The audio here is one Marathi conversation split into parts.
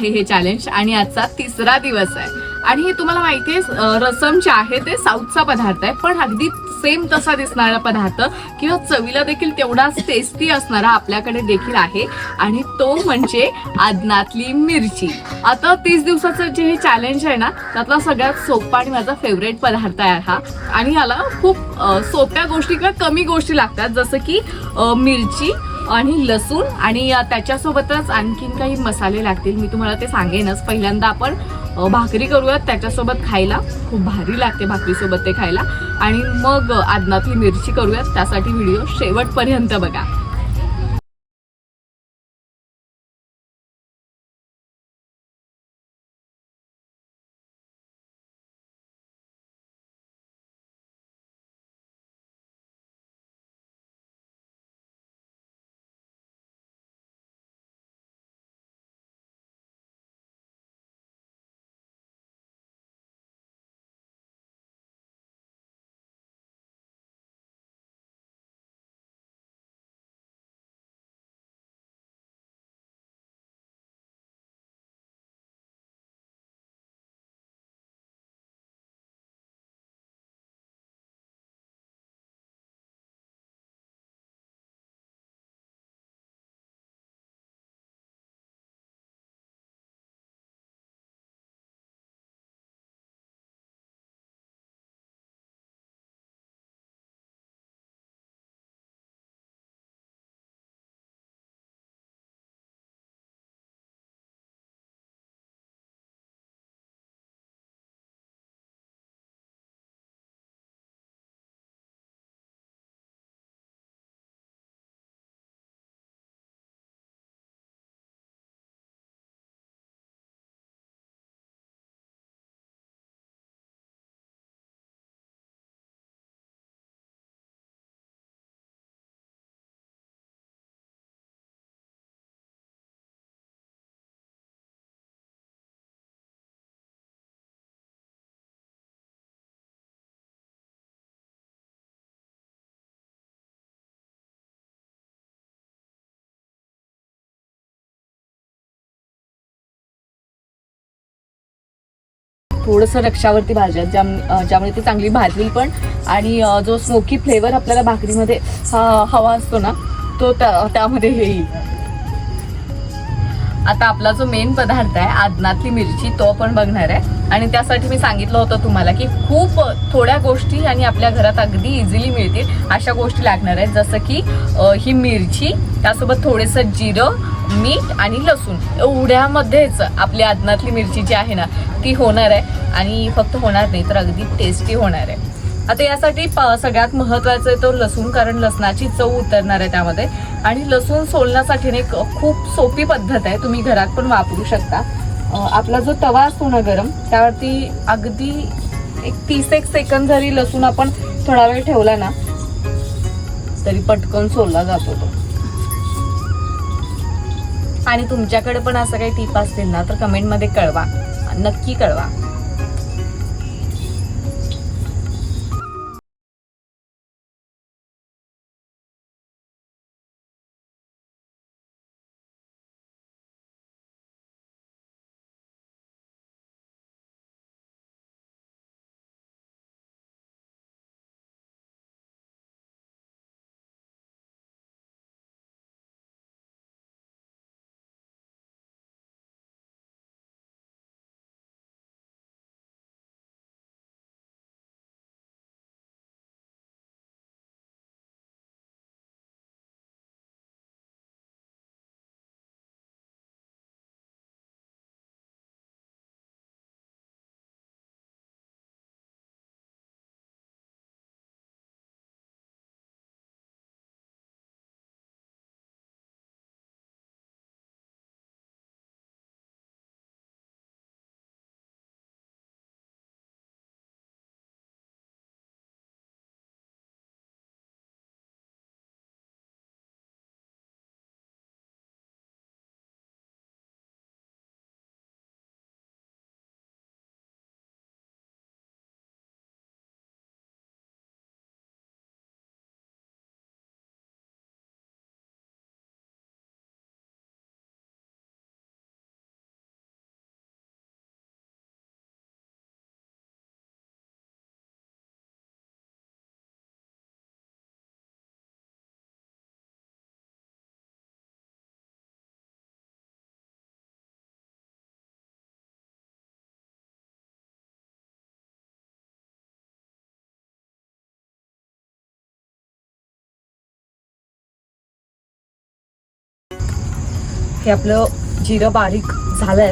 हे हे चॅलेंज आणि आजचा तिसरा दिवस आहे. आणि हे तुम्हाला माहिती आहे रसम जे आहे ते साऊथचा पदार्थ आहे. पण अगदी सेम तसा दिसणारा पदार्थ किंवा चवीला देखील तेवढाच टेस्टी असणारा आपल्याकडे देखील आहे. आणि तो म्हणजे आदनातली मिरची. आता तीस दिवसाचं जे हे चॅलेंज आहे ना त्यातला सगळ्यात सोपा आणि माझा फेवरेट पदार्थ आहे हा. आणि याला खूप सोप्या गोष्टी किंवा कमी गोष्टी लागतात. जसं की मिरची. आणि लसूण आणि त्याच्यासोबतच आणखीन काही मसाले लागतील. मी तुम्हाला ते सांगेनच. पहिल्यांदा आपण भाकरी करूयात त्याच्यासोबत खायला. खूप भारी लागते भाकरीसोबत ते खायला. आणि मग आदनातली मिरची करूयात. त्यासाठी व्हिडिओ शेवटपर्यंत बघा. थोडंसं रक्षावरती भाज्या ज्या ज्यामुळे ती चांगली भाजली पण. आणि जो स्मोकी फ्लेवर आपल्याला भाकरीमध्ये हवा असतो ना तो त्या- त्यामध्ये येईल. आता आपला जो मेन पदार्थ आहे आदनातली मिरची तो पण बघणार आहे. आणि त्यासाठी मी सांगितलं होतं तुम्हाला की खूप थोड्या गोष्टी आणि आपल्या घरात अगदी इझिली मिळतील अशा गोष्टी लागणार आहेत. जसं की ही मिरची त्यासोबत थोडंसं जिरं मीठ आणि लसूण. एवढ्यामध्येच आपली आदनातली मिरची जी आहे ना ती होणार आहे आणि फक्त होणार नाही तर अगदी टेस्टी होणार आहे. आता यासाठी प- सगळ्यात महत्वाचं आहे तो लसूण कारण लसणाची चव उतरणार आहे त्यामध्ये. आणि लसूण सोलण्यासाठी एक खूप सोपी पद्धत आहे तुम्ही घरात पण वापरू शकता. आपला जो तवा असतो ना गरम त्यावरती अगदी एक तीस एक सेकंद जरी लसूण आपण थोडा वेळ ठेवला ना तरी पटकन सोलला जातो तो. आणि तुमच्याकडे पण असं काही टीप असतील ना तर कमेंटमध्ये कळवा. नक्की कळवा हे आपलं जिरं बारीक झालंय.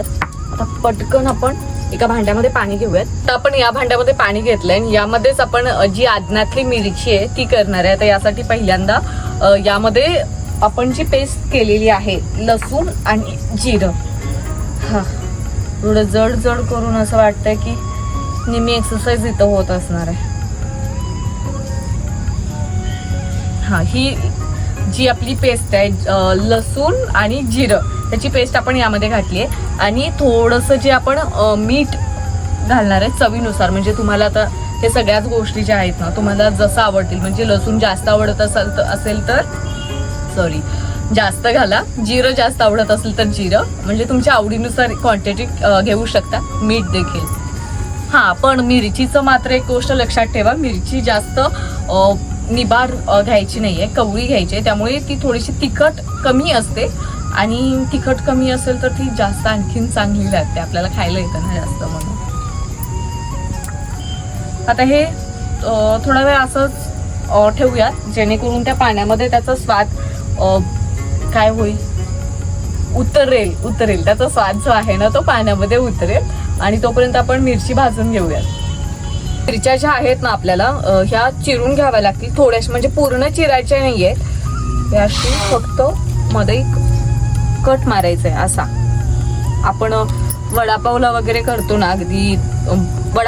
आता पटकन आपण एका भांड्यामध्ये पाणी घेऊयात. तर आपण या भांड्यामध्ये पाणी घेतलंय. आणि यामध्येच आपण जी आदनातली मिरची आहे ती करणार आहे. तर यासाठी पहिल्यांदा यामध्ये आपण जी पेस्ट केलेली आहे लसूण आणि जिरं. हा. थोडं जड जड करून असं वाटतंय की नेहमी एक्सरसाइज इथं होत असणार आहे. हा ही जी आपली पेस्ट आहे लसूण आणि जिरं. त्याची पेस्ट आपण यामध्ये घातली आहे. आणि थोडंसं जे आपण मीठ घालणार आहे चवीनुसार म्हणजे तुम्हाला आता हे सगळ्याच गोष्टी ज्या आहेत ना तुम्हाला जसं आवडतील. म्हणजे लसूण जास्त आवडत असेल तर असेल तर सॉरी जास्त घाला. जिरं जास्त आवडत असेल तर जिरं. म्हणजे तुमच्या आवडीनुसार क्वांटिटी घेऊ शकता. मीठ देखील. हां पण मिरचीचं मात्र एक गोष्ट लक्षात ठेवा. मिरची जास्त निबार घ्यायची नाहीये कवळी घ्यायची आहे. त्यामुळे ती थोडीशी तिखट कमी असते. आणि तिखट कमी असेल तर ती जास्त आणखीन चांगली लागते. आपल्याला खायला येतं ना जास्त म्हणून. आता हे थोडा वेळ असंच ठेवूयात. जेणेकरून त्या पाण्यामध्ये त्याचा स्वाद काय होईल? उतरेल उतरेल. त्याचा स्वाद जो आहे ना तो पाण्यामध्ये उतरेल. आणि तोपर्यंत आपण मिरची भाजून घेऊयात. मिरच्या ज्या आहेत ना आपल्याला ह्या चिरून घ्याव्या लागतील थोड्याशा म्हणजे पूर्ण चिरायच्या नाहीयेत. ह्याशी फक्त मध्ये कट मारायचा आहे असा. आपण वडापावला वगैरे करतो ना अगदी वडा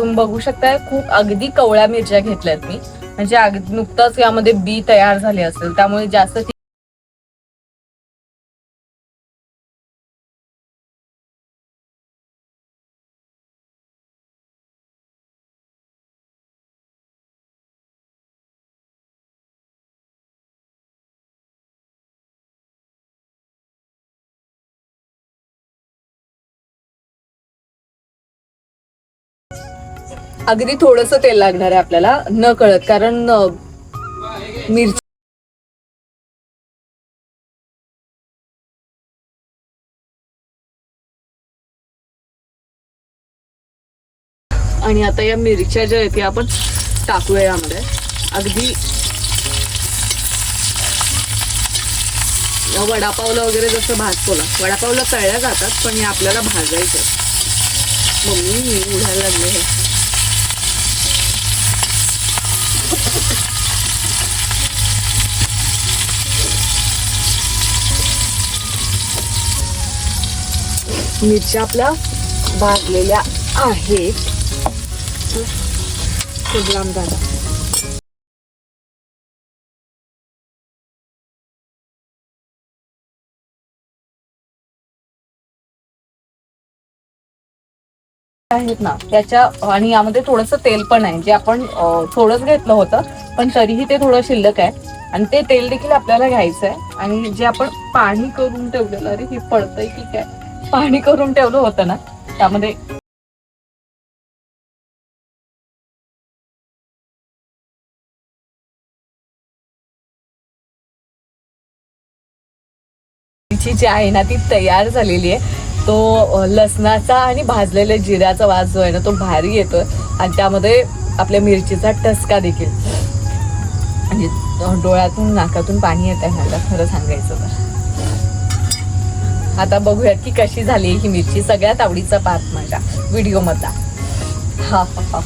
तुम्ही बघू शकताय खूप अगदी कवळ्या मिरच्या घेतल्यात मी. म्हणजे अगदी नुकताच यामध्ये बी तयार झाले असेल त्यामुळे जास्त अगदी थोडस तेल लागणार आहे आपल्याला न कळत कारण मिरची आणि आता या मिरच्या ज्या आहेत त्या आपण टाकूया यामध्ये. अगदी वडापावला वगैरे जसं भाजतो वडापावला तळल्या जातात पण हे आपल्याला भाजायचं मम्मी मी उडायला लागले हे. मिरच्या आपल्या भाजलेल्या आहेत. खूप लांब झाला आहेत ना त्याच्या आणि यामध्ये थोडंसं तेल पण आहे जे आपण थोडंच घेतलं होतं पण तरीही ते थोडं शिल्लक आहे. आणि ते तेल देखील आपल्याला घ्यायचं आहे. आणि जे आपण पाणी करून ठेवलेलं अरे हे पडतंय की काय? पाणी करून ठेवलं होतं ना त्यामध्ये जी आहे ना ती तयार झालेली आहे. तो लसणाचा आणि भाजलेल्या जिऱ्याचा वास जो आहे ना तो भारी येतोय. आणि त्यामध्ये आपल्या मिरचीचा टसका देखील. म्हणजे डोळ्यातून नाकातून पाणी येत आहे मला खरं सांगायचं तर. आता बघूयात की कशी झाली ही मिरची. सगळ्यात आवडीचा पार्ट माझ्या. व्हिडिओ मधला. हा हा हा.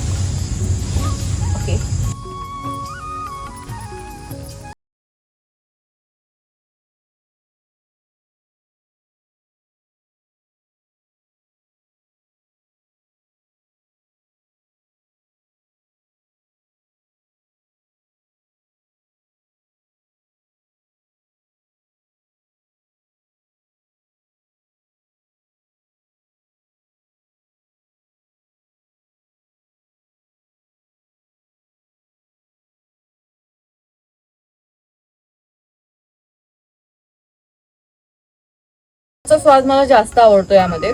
स्वाद मला जास्त आवडतो यामध्ये.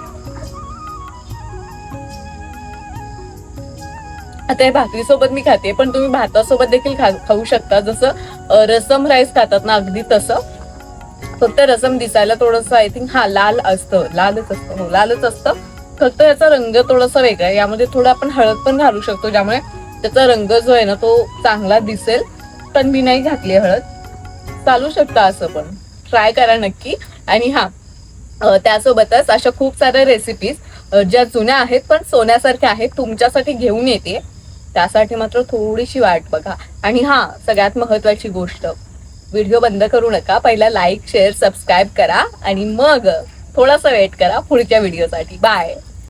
आता हे भाकरीसोबत मी खाते पण तुम्ही भातासोबत देखील खाऊ शकता. जसं रसम राईस खातात ना अगदी तसं. फक्त रसम दिसायला थोडंसं आय थिंक हा लाल असतं. लालच असतं. हो लालच असतं. फक्त याचा रंग थोडासा वेगळा आहे. यामध्ये थोडं आपण हळद पण घालू शकतो ज्यामुळे त्याचा रंग जो आहे ना तो चांगला दिसेल. पण मी नाही घातली हळद. चालू शकता असं पण. ट्राय करा नक्की. आणि हा त्यासोबतच अशा खूप साऱ्या रेसिपीज ज्या जुन्या आहेत पण सोन्यासारख्या आहेत तुमच्यासाठी घेऊन येते. त्यासाठी मात्र थोडीशी वाट बघा. आणि हा सगळ्यात महत्वाची गोष्ट व्हिडिओ बंद करू नका. पहिला लाईक शेअर सबस्क्राईब करा. आणि मग थोडासा वेट करा पुढच्या व्हिडिओसाठी बाय